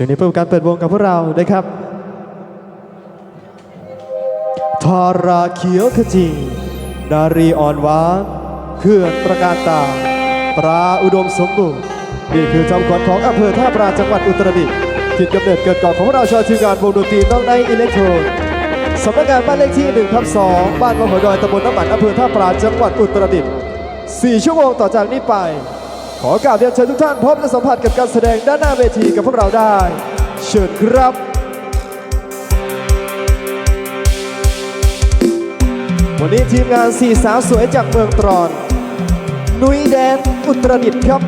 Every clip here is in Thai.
ช่วงนี้เพื่อการเปิดวงกับพวกเรานะครับ ทาราเขียวขจีนารีอ่อนหวานเพื่อนประการตา ปลาอุดมสมบูรณ์ นี่คือจอมขวัญของอำเภอท่าปราจังหวัดอุตรดิตถ์ถิ่นกำเนิดเกิดก่อนของพวกเราชาวทีมงานวงดนตรีน้องในอิเล็กโทรนสำนักงานบ้านเลขที่1ทับ2บ้านวังหัวดอยตำบลน้ำมันอำเภอท่าปราจังหวัดอุตรดิตถ์4ชั่วโมงต่อจากนี้ไป ขอกราบเรียนเชิญทุกท่านพบและสัมผัสกับการแสดงด้านหน้าเวทีกับพวกเราได้ เชิญครับวันนี้ทีมงานสี่สาวสวยจากเมืองตรอน นุ้ยแดนอุตรดิตถ์ครับ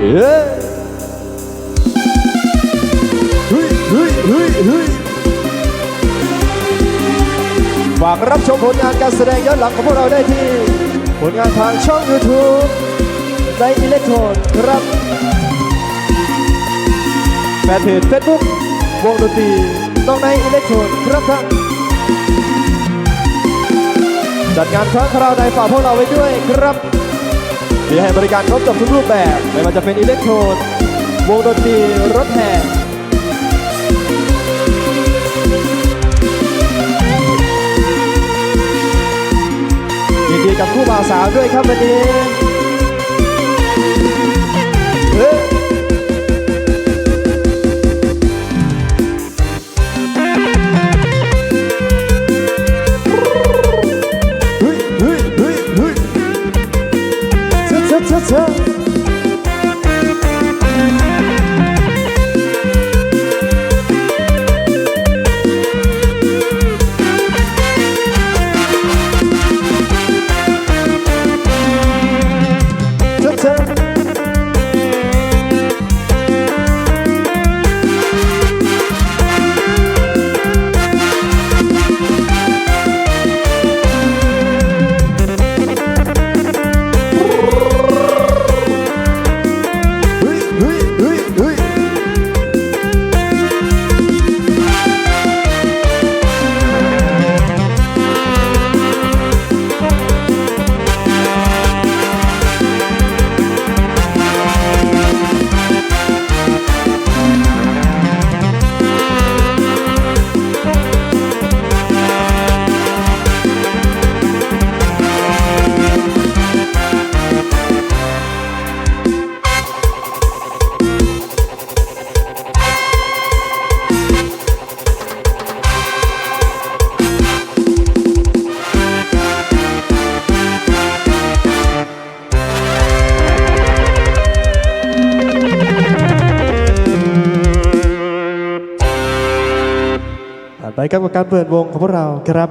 เฮ้ยเฮ้ยเฮ้ยเฮ้ยเฮ้ย ฝากรับชมผลงานการแสดงย้อนหลังของพวกเราได้ที่ ผลงานทางช่อง YouTube ในอิเล็กโทรนครับแฟนเพจเฟซบุ๊กวงดนตรีต้องในอิเล็กโทรนครับท่านจัดงานครั้งคราวในฝากพวกเราไว้ด้วยครับมีให้บริการครบจบทุกรูปแบบ ไม่ว่าจะเป็นอิเล็กโทรนวงดนตรีรถแห่ กับคู่บ่าวสาวด้วยครับวันนี้ ผ่านไปครับกับการเปิดวงของพวกเราครับ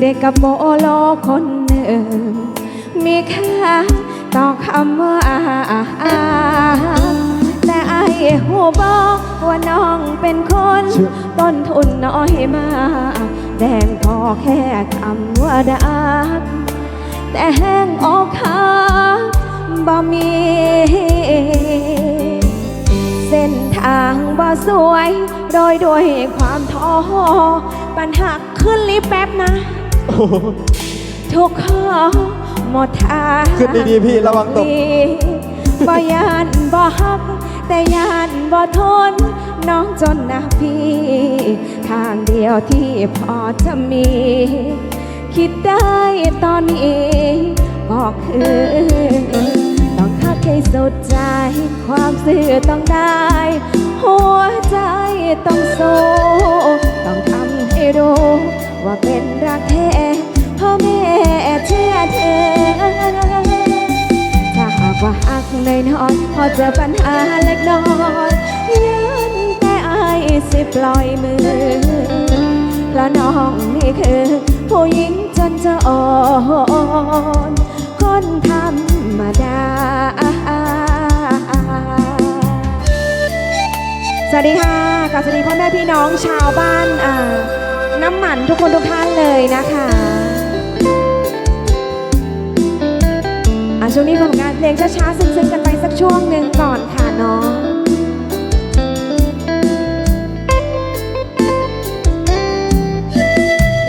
เห็นเด็กกับโมโลคนหนึ่ง มีแค่ต่อคำว่าแต่ไอ้หูบอกว่าน้องเป็นคนเชื่อต้นทุนน้อยมากแดงพอแค่คำว่าดักแต่แห้งอกหักบ่มี เส้นทางบ่สวย โดยด้วยความท้อปัญหาขึ้นลิฟต์แป๊บนะ โอ้โห ทุกข้อหมดทางขึ้นดีๆพี่ระวังตก บ่ยานบ่ฮัก แต่ยานบ่ทน น้องจนนะพี่ ทางเดียวที่พอจะมี คิดได้ตอนนี้ก็คือ ต้องฮักให้สุดใจ ความซื่อต้องได้ หัวใจต้องสู้ต้องทำให้รู้ ว่าเป็นรักแท้พ่อแม่เชื่อเธอถ้าหากว่าหักน้อยน้อยๆพอเจอปัญหาเล็กน้อยยันแต่อายสิปล่อยมือเพราะน้องน้องนี่คือผู้หญิงจนจะอ่อนคนธรรมดาสวัสดีค่ะกับสวัสดีพ่อแม่พี่น้องชาวบ้านอ่า น้ำหมันทุกคนทุกท่านเลยนะคะอะช่วงนี้ผลงานเพลงช้าๆซึ้งๆกันไปสักช่วงหนึ่งก่อนค่ะน้อง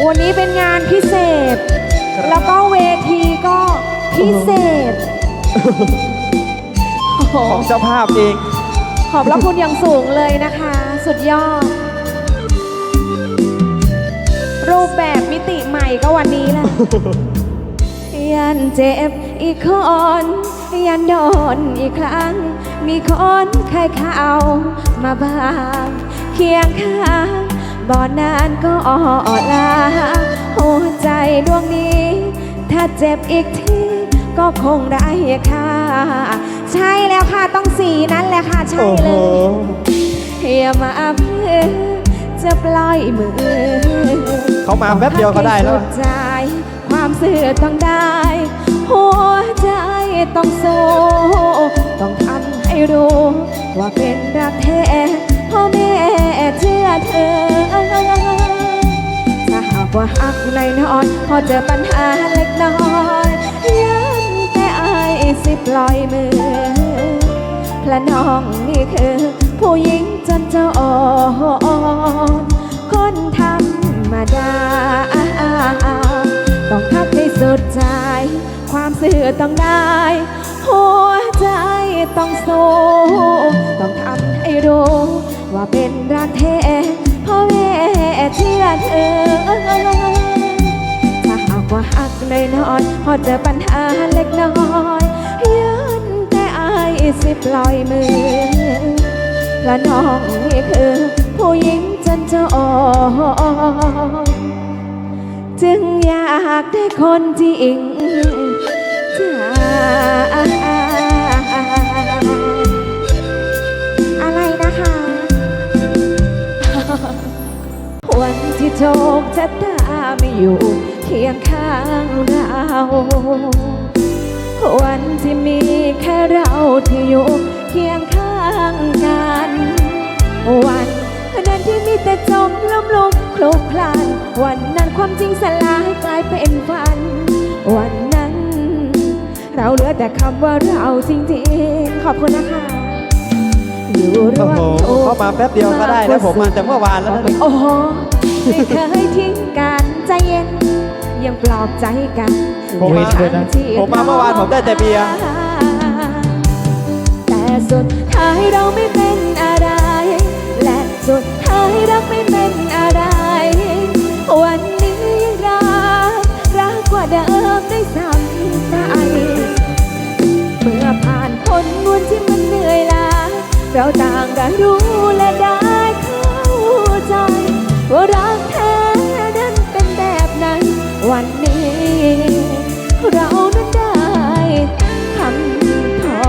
วันนี้เป็นงานพิเศษ แล้วก็เวทีก็พิเศษโอ้โหของเจ้าภาพเอง ขอบพระคุณอย่างสูงเลยนะคะ สุดยอด รูปแบบมิติใหม่ก็วันนี้แหละ ยันเจ็บอีกคนยันโดนอีกครั้ง มีคนเคยเข้ามาบ้างเคียงข้างบ่นานก็อ่อนลาหัวใจดวงนี้ ถ้าเจ็บอีกทีก็คงได้ค่าใช่แล้วค่ะต้องสีนั้นแหละค่ะ ใช่โอ้เลโหยอย่ามาเพื่อจะปล่อยมือ เขามาแป๊บเดียวก็ได้แล้ว ความเสื่อต้องได้ หัวใจต้องสู้ต้องทำให้รู้ ว่าเป็นรักแท้พ่อแม่เชื่อเธอถ้าหากว่าหักในนอน พอเจอปัญหาเล็กน้อยยันแต่อายสิปล่อยมือพระน้องนี่คือ ผู้หญิงจนจะอ่อนคนธรร มดา ต้องทักให้สุดใจ ความเสื่อต้องได้ หัวใจต้องสู้ต้องทำให้รู้ ว่าเป็นรักแท้เพ่อแม่เชื่อเธอถ้าหากว่าหักในนอนพอเจอปัญหาเล็กน้อยยันแต่อายสิปล่อยมือ และน้องนี่คือผู้หญิง จนจะออนจึงอยากได้คนจริงจอะไรนะคะ วันที่โชคชะตาไม่อยู่เคียงข้างเราวันที่มีแค่เราที่อยู่เคียงข้างกัน วัน นั้นที่มีแต่จมล้มลุกคลุกคลาน วันนั้นความจริงสลายกลายเป็นฝัน วันนั้น เราเหลือแต่คำว่าเราจริงๆ ขอบคุณนะคะ อยู่ระโอ้หว่างโหทุกข์เข้ามาแป๊บเดียวก็ได้แล้วผมมาแต่เมื่อวานแล้วนะโอ้โหไม่เคยทิ้งกันใจเย็น ยังปลอบใจกันผมมาในวันที่ผมมาเมื่อวานผมได้แต่เบียร์แต่สุดท้ายเราไม่เป็นอะไรและ สุดท้ายรักไม่เป็นอะไร วันนี้ยังรัก รักกว่าเดิมได้ซ้ำไปเมื่อผ่านพ้นวันที่มันเหนื่อยล้าเราต่างกันรู้และได้เข้าใจ ว่ารักแท้นั้นเป็นแบบไหน วันนี้ เรานั้นได้คำตอ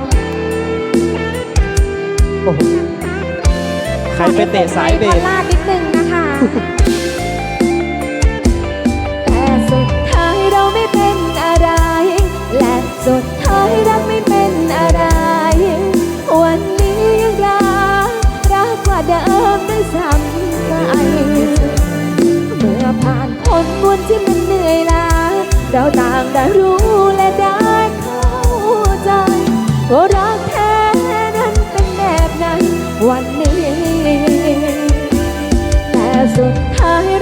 บโอ้โหใครไปเตะสายเบขอสลาดนิดนึงนะคะ แต่สุดท้ายเราไม่เป็นอะไร และสุดท้ายรักไม่เป็นอะไร วันนี้ยังรักรักกว่าเดิมได้ซ้ำไปเมื่อผ่านพ้นวันที่มันเหนื่อยล้าเราต่างได้รู้และได้เข้าใจว่ารักแท้นั้นเป็นแบบไหนวัน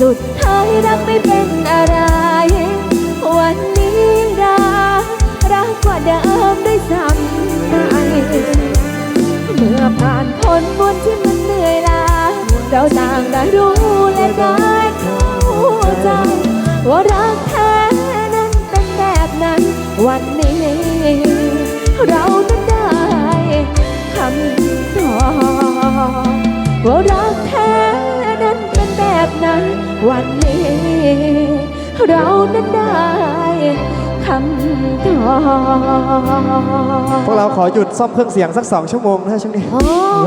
สุดท้ายรักไม่เป็นอะไร วันนี้รักรักกว่าเดิมด้วยซ้ำไปเมื่อผ่านพ้นวันที่มันเหนื่อยล้าเราต่างได้รู้และได้ว่ารักแท้นั้นเป็นแบบนั้น วันนี้ เรานั้นได้คำตอบว่ารักแท้ วันนี้ เรานั้นได้คำตอบพวกเราขอหยุดซ่อมเครื่องเสียงสักสองชั่วโมงนะช่วงนี้โอ้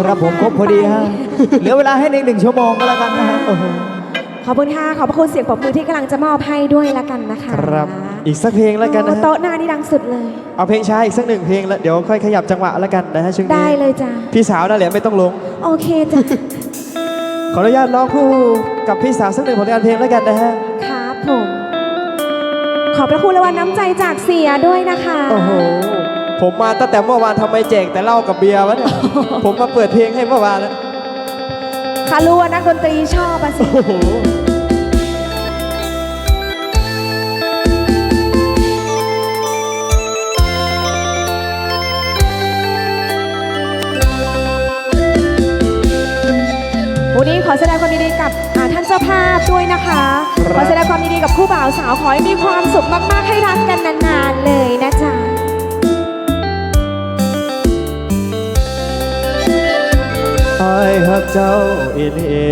ครับผมครบพอดีฮะเหลือเวลาให้ในหนึ่งชั่วโมงก็แล้วกันนะฮะขอบคุณค่ะขอบพระคุณเสียงปรบมือที่กำลังจะมอบให้ด้วยละกันนะคะครับอีกสักเพลงแล้วกันนะโอ้ฮะโต๊ะหน้านี่ดังสุดเลย เอาเพลงช้าอีกสักหนึ่งเพลงแล้วเดี๋ยวค่อยขยับจังหวะแล้วกันนะฮะช่วงนี้ได้เลยจ้ะพี่สาวนั่นแหละไม่ต้องลง โอเคจ้ะ ขออนุญาตร้องคู่กับพี่สาวสักหนึ่งผลงานเพลงแล้วกันนะฮะ ครับผม ขอบพระคุณและวันน้ำใจจากเสียด้วยนะคะ โอ้โห ผมมาตั้งแต่เมื่อวานทำไมแจกแต่เหล้ากับเบียร์วะเนี่ย ผมมาเปิดเพลงให้เมื่อวานแล้วคารู้ว่านักดนตรีชอบอะสิ โอ้โห นนี้ขอแสดงความยินดีกับอ่าท่านเจ้าภาพด้วยนะคะ ขอแสดงความยินดีกับคู่บ่าวสาวขอให้มีความสุขมากๆให้รักกันนานๆเลยนะจ๊ะไอ้ายฮักเจ้าอีหลี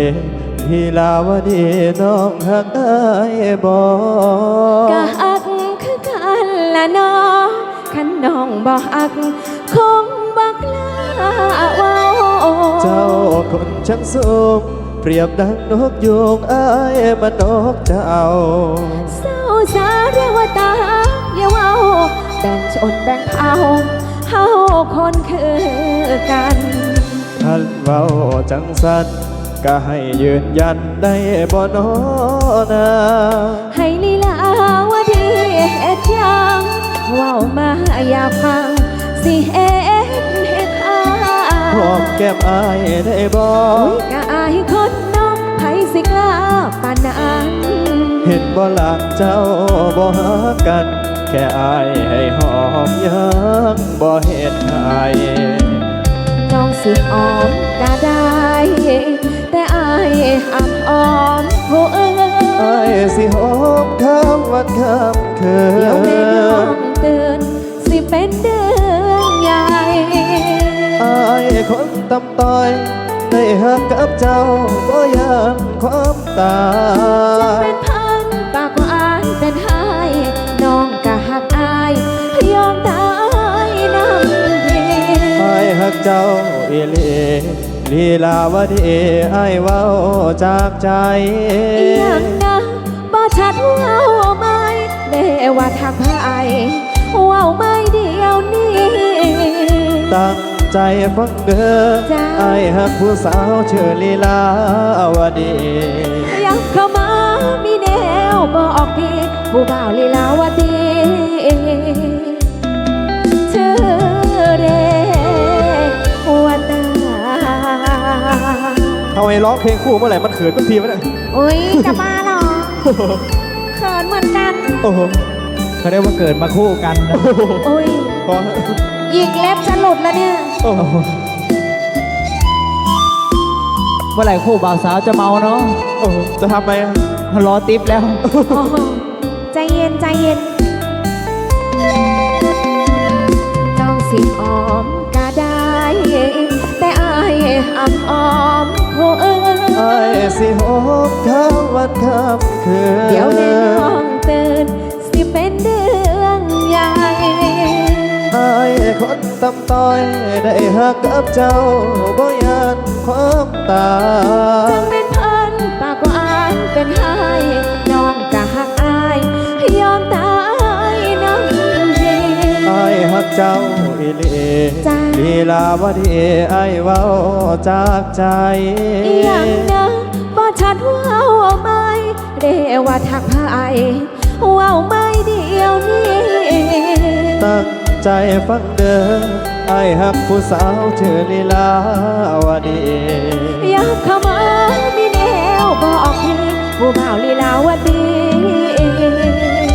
พี่ลาวดีน้องฮักไอ้ายบอก็อักคือกันละเน้อขันน้องบอกอักคงบักลาเว้า เจ้าคนช่างสูงเปรียบดังนกยูงไอ้ายมันนกเจ้าเศร้าสาเรียกว่าตาอย่าเว้าแบ่งชนแบ่งเผ่าเฮาคนคือกันท่านเว้าจังสันก็ให้ยืนยันได้บ่นอนาให้ลีลาวาดีเฮ็ดหยังเว้ามาอยากฟังสิเฮ็ดเฮ็ดหา หอมแก้มอายได้บ่อุ้ยกะอายคนนอกไผสิกล้าปานนั้นเห็นบ่หลักเจ้าบ่หากัน แค่อายให้หอมยังบ่เห็นใครน้องสิออมก็ได้ ตำต้อยได้หักกับเจ้าบ่ยานความตาจะยเป็นพันปากว่าอายเป็นไห้น้องก็หักอายยอมตายน้ำเพอายหักเจ้าอีหลีลีลาวดีอายเว้าจากใจยังนะบ่ชัดเว้าไหม่เดว่าทักพายเว้าไม่เดียวนี้ตั้ง ใจฟังเด้อจ้าไอ้ายหักผู้สาวชื่อลีลาวดียับเข้ามามีแนวบอกพี่ผู้บ่าวลีลาวดีชื่อเรวันนาทำไมร้องเพลงคู่เมื่อไหร่มันเขินทุกทีวะเนี่ยอุ้ยจะบ้าเหรอเขินเหมือนกัน โอ้โหเขาเรียกว่าเกิดมาคู่กันนะอุ้ยพอหยิกเล็บจะหลุดแล้วเนี่ยโอ้โหเมื่อไหร่คู่บ่าวสาวจะเมาเนาะโอ้โหจะทำไมอะรอติปแล้ว โอ้โหใจเย็นใจเย็นน้องสิออมก็ได้ แต่อายห้ามออมผู้อื่นไอ้ายสิหอมข้ามวันข้ามคืน เดี๋ยวแม่น้องตื่น สิเป็นเดือนใหญ่ไอ้ายคนตำต้อยได้หักกับเจ้าบ่ยานความตาจะยเป็นพันปากว่าอายเป็นไห้น้องก็หักอายยอมตายน้ำเพไอ้ายหักเจ้าอีหลีจ้าลีลาวดีไอ้ายเว้าจากใจยังนะบ่ชัดเว่าไหม่เรว่าทักพายเว่าไม่เดียวนี้ตั้ง ใจฟังเด้อไอ้ายหักผู้สาวชื่อลีลาวดีอยากเข้ามามีแนวบอกพี่ผู้บ่าวลีลาวดี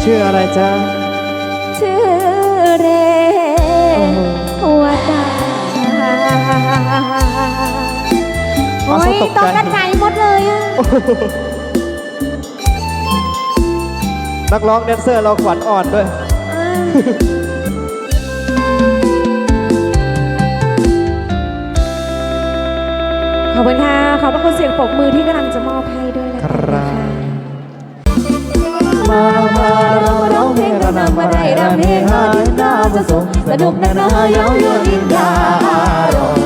ชื่ออะไรจ๊ะชื่อเรว่าตาเอาโอ้ซะยตกใจตกกระจายหมดเลยอะนักร้องแดนเซอร์เราขวัญอ่อนด้วย อบคุณค่ะ ขอบพระคุณเสียงปรบมือที่กำลังจะมอบให้ด้วยนะคะรับมามาเรามาร้องเพลงเรานำมาได้รำเพลงหาดินดาวจะสุขสนุกนานาเย้ายวนยินดารม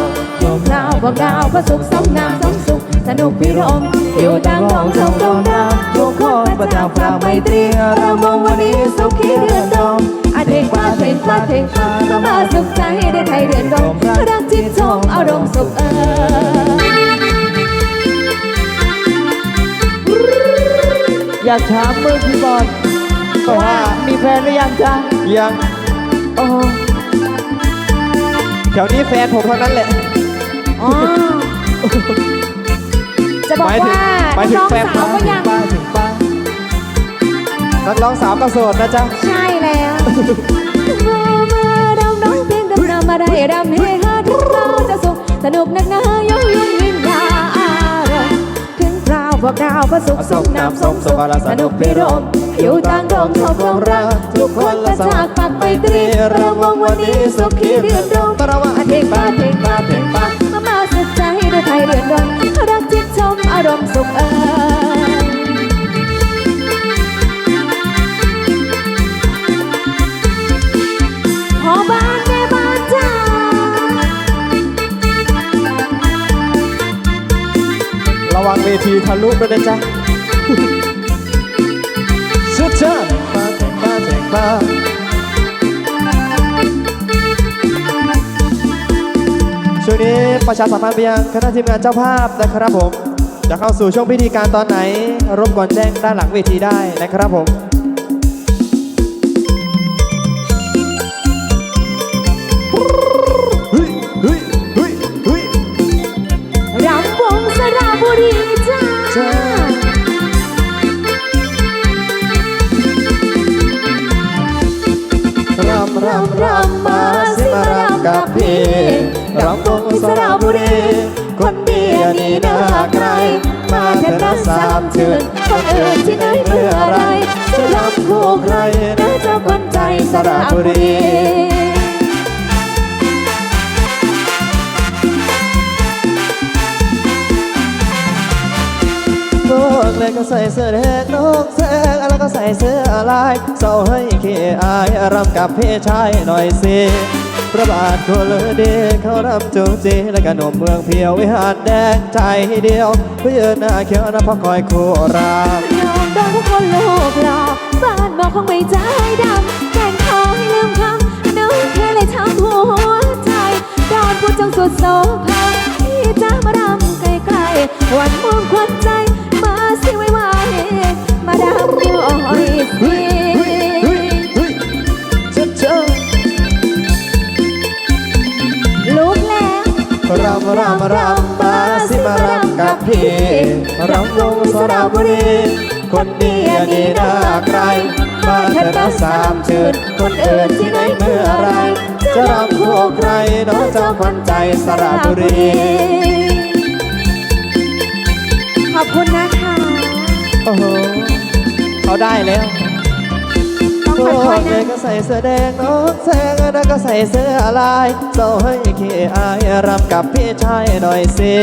ยิงดาวบอกดาวพระสุขสมน้ำสมสุขสนุกพิรมอยู่ดังดองสงดงดาวทุกคนประจำพระไมตรีเรามองวันนี้สุขีเดือนดมอาเทงฟ้าเทงฟ้าเทงฟ้าก็มาสุขใจได้ไทยเดือนดมรักจิตชมอารมณ์สุขเออ อยากถามมือพี่บอลว่ามีแฟนหรือยังจ๊ะยังโอ้แถวนี้แฟนผมเท่านั้นแหละ อ๋อ จะบอกหมายถึงว่าหมายถึงน้องแฟนสาวก็ยัง ป้าถึงป้านักร้องสาวก็โสดนะจ๊ะ ใช่แล้วมามาดำน้องเพลงดำน้ำมาได้ดำเฮฮาถึงเราจะสุขสนุกนักหนาโยงยุ่งวิญ วพวกดาวประสุขสมน้ำสมสุขสนุกพิรมอยู่ต่างดงชอบดงรักทุกคนละจากปักไปตรีเรามองวันนี้สุขีเดือนดงอาเทงปาเทงปาเทงปามามาสุดใจด้วยไทยเดือนดงรักจิตชมอารมณ์สุขเอ่ย เวทีทะลุด้วยนะจ๊ะชุดเชิญมาเถงมาเถงมาช่วงนี้ประชาสัมพันธ์ไปยังคณะทีมงานเจ้าภาพนะครับผม จะเข้าสู่ช่วงพิธีการตอนไหนรบกวนแจ้งด้านหลังเวทีได้นะครับผมำรำรำมาสิมารำกับพี่รำวงสระบุรี คนเดียวนนี้น่าใคร มาเถอะนะสามเชื่นคนอื่นที่ไหนเมื่อไร จะรำคู่ใครนะเจ้าคนใจสระบุรี เลยก็ใส่เสื้อแดงนกแสงแล้วก็ใส่เสื้อลายเศร้าให้ขี้อายรำกับพี่ชายหน่อยสิพระบาทโคลเดีเขารำจูจีและก็หนุ่มเมืองเพียววิหารแดงใจเดียวเพื่อนหน้าเขียวนะพอคอยคู่รามยอมโดนทุกคนลูกหลอกบ้านบอกคงไม่ใจดำแกล้งขอให้ลืมคำนึกแค่เลยทำหัวใจดอนพูดจังสุดโสภาพี่จ้ามารำไกลๆวันม่งควันใจ มาดำอยู่อ่อยสิเฮ้ยเจ้าเจ้าลุกแล้วรำรำรำมาสิมารำกับพี่รำวงสระบุรีคนดีอันนี้น่าใครมาเถอะนะสามชื่นคนอื่นที่ไหนเมื่อไร จะรำคู่ใครน้องเจ้าขวัญใจสระบุรีขอบคุณนะ เขาได้แล้วต้องพวค่อยกๆเด็นะกก็ใส่เสื้อแดงน้องแสงแล้วก็ใส่เสื้อลายเศร้าให้ขี้อายรำกับพี่ชายหน่อยสิ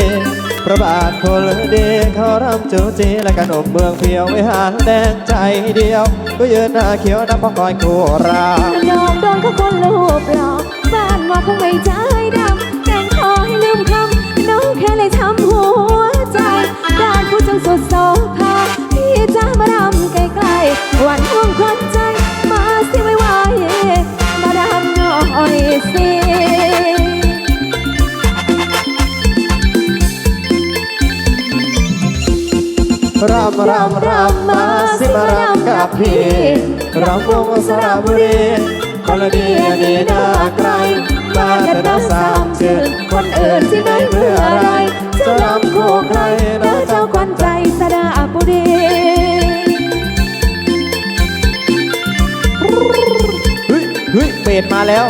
พระบาทโคลดีเขารำจูจีและกันอบเมืองเพียววิหารแดงใจเดียว ก็ยืนหน้าเขียวน้ำพอคอยคู่รามยอมโดนเขาคนลูกหลอกบ้านว่าคงไม่ใจดำแกล้งขอให้ลืมคำน้องแค่เลยทำหัวใจด้านผู้จังสุดโสภาพี่จ้ามารำไกลารำกับพี่รำวงสระบุรีคนละดีดีน่าใครมาเถอะนะสามชื่อคนอื่นที่ไหนเพื่ออะไรจะรำคู่ใครนะเจ้าควันใจใจสระบุรีเฮ้ยเฮ้ยเปรตมาแล้ว